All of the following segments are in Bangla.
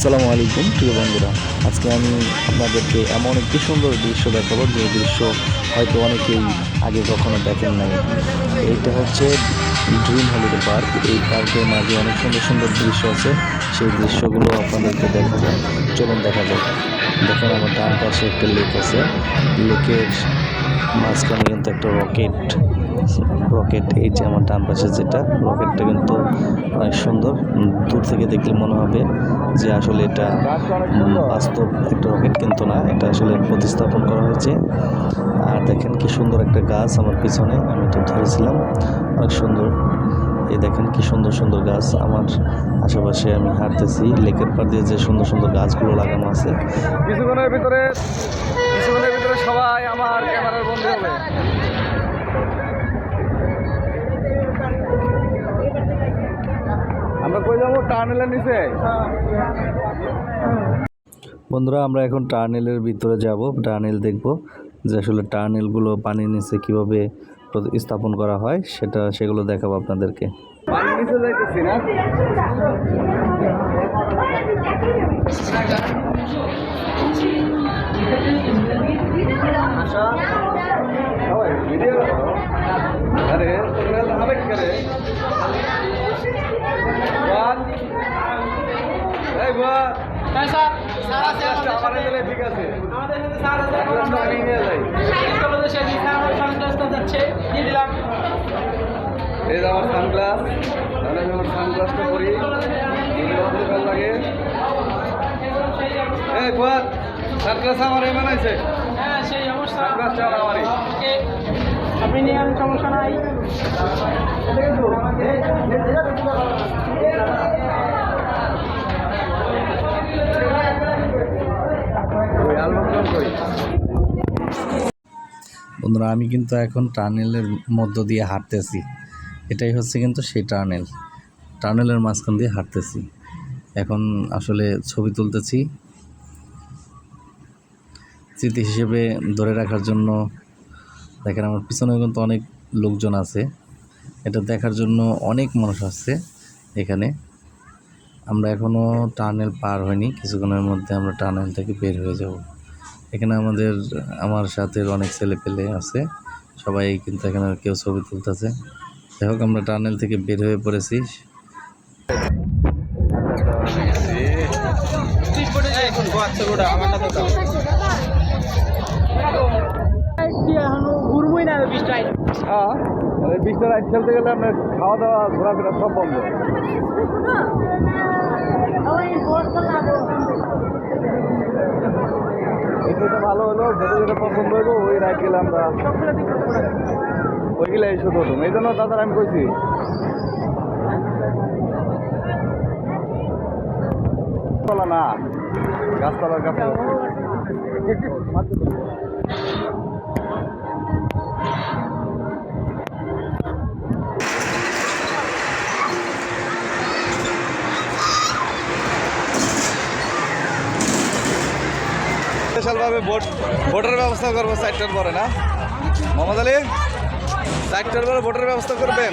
আসসালামু আলাইকুম, প্রিয় বন্ধুরা। আজকে আমি আপনাদেরকে এমন একটি সুন্দর দৃশ্য দেখাবো, যে দৃশ্য হয়তো অনেকেই আগে কখনো দেখেন নাই। এইটা হচ্ছে ড্রিম হলিডে পার্ক এই পার্কের মাঝে অনেক সুন্দর সুন্দর দৃশ্য আছে। সেই দৃশ্যগুলো আপনাদেরকে দেখা যায় চলুন দেখা যাক। দেখুন, আমার ডান পাশে একটা লেক আছে। লেকের মাঝখানে কিন্তু একটা রকেট রকেট এই যে আমার ডান পাশে যেটা রকেটটা কিন্তু অনেক সুন্দর। দূর থেকে দেখলে মনে হবে যে আসলে এটা বাস্তব একটা রকেট কিন্তু না, এটা আসলে প্রতিস্থাপন করা হয়েছে। আর দেখেন কি সুন্দর একটা গাছ আমার পিছনে, আমি তো ধরেছিলাম, অনেক সুন্দর। এই দেখেন কি সুন্দর সুন্দর গাছ, আমার আশেপাশে আমি হাঁটতেছি, লেকের পাড় দিয়ে যে সুন্দর সুন্দর গাছগুলো লাগানো আছে। কিছুক্ষণের ভিতরে কিছুক্ষণের ভিতরে সবাই আমার ক্যামেরার বন্ধু হবে টার্নেলের নিচে? বন্ধুরা আমরা এখন টার্নেলের ভিতরে যাব। টার্নেল দেখব যে আসলে টার্নেলগুলো পানির নিচে কীভাবে স্থাপন করা হয় সেটা সেগুলো দেখাবো আপনাদেরকে। নিচে যাইতেছি না? যে আমার সানগ্লাস আমি আমার সানগ্লাসটা পরি। এগুলো আমাদের ভালো লাগে। এই সানগ্লাস আমার এই বানাইছে হ্যাঁ সেই অবস্থা। সানগ্লাসটা আমারই। আপনি নিয়ে আমি সমস্যা নাই। বন্ধুরা, আমি কিন্তু এখন টানেলের মধ্য দিয়ে হাঁটতেছি। এটাই হচ্ছে কিন্তু সেই টানেল। টানেলের মাঝখান দিয়ে হাঁটতেছি। এখন আসলে ছবি তুলতেছি। স্মৃতি হিসেবে ধরে রাখার জন্য দেখেন আমার পিছনে কিন্তু অনেক লোকজন আছে। এটা দেখার জন্য অনেক মানুষ আসছে এখানে। আমরা এখনও টানেল পার হয়নি, কিছুক্ষণের মধ্যে আমরা টানেল থেকে বের হয়ে যাব। এখানে আমাদের, আমার সাথে অনেক ছেলে পেলে আছে। সবাই কিন্তু এখানে কেউ ছবি তুলতেছে। যাই হোক, আমরা টানেল থেকে বের হয়ে পড়েছি। হ্যাঁ খেলতে গেলে খাওয়া দাওয়া ঘোরাফেরা সব বন্ধ এটা ভালো হলো যেটা যেটা পছন্দ হইব, ওই রাইড গেলে আমরা ওইগুলাই শুধু হতো এই জন্য দাদার আমি কইছি না, গাছতলার কাছে। স্পেশালভাবে ভোট, ভোটের ব্যবস্থা করব, চারটার পরে না? মোহাম্মদ আলী, চারটার পরে ভোটের ব্যবস্থা করবেন?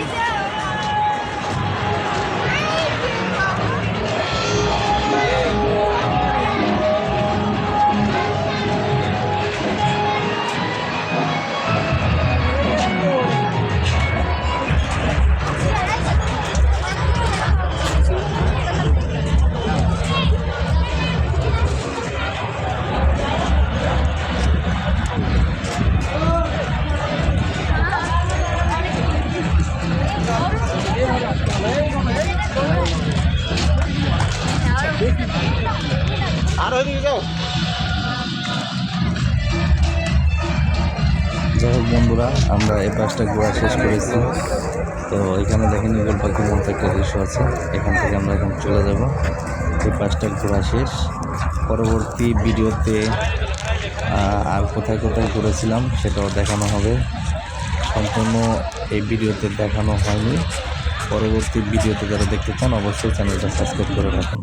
বন্ধুরা আমরা এই পাশটা ঘোরা শেষ করেছি। তো এখানে দেখেন ইগল পাখির মতো একটা দৃশ্য আছে। এখান থেকে আমরা এখন চলে যাব। এই পাশটা ঘোরা শেষ। পরবর্তী ভিডিওতে আর কোথায় কোথায় ঘুরেছিলাম সেটাও দেখানো হবে। সম্পূর্ণ এই ভিডিওতে দেখানো হয়নি। পরবর্তী ভিডিওতে যারা দেখতে চান, অবশ্যই চ্যানেলটা সাবস্ক্রাইব করে রাখুন।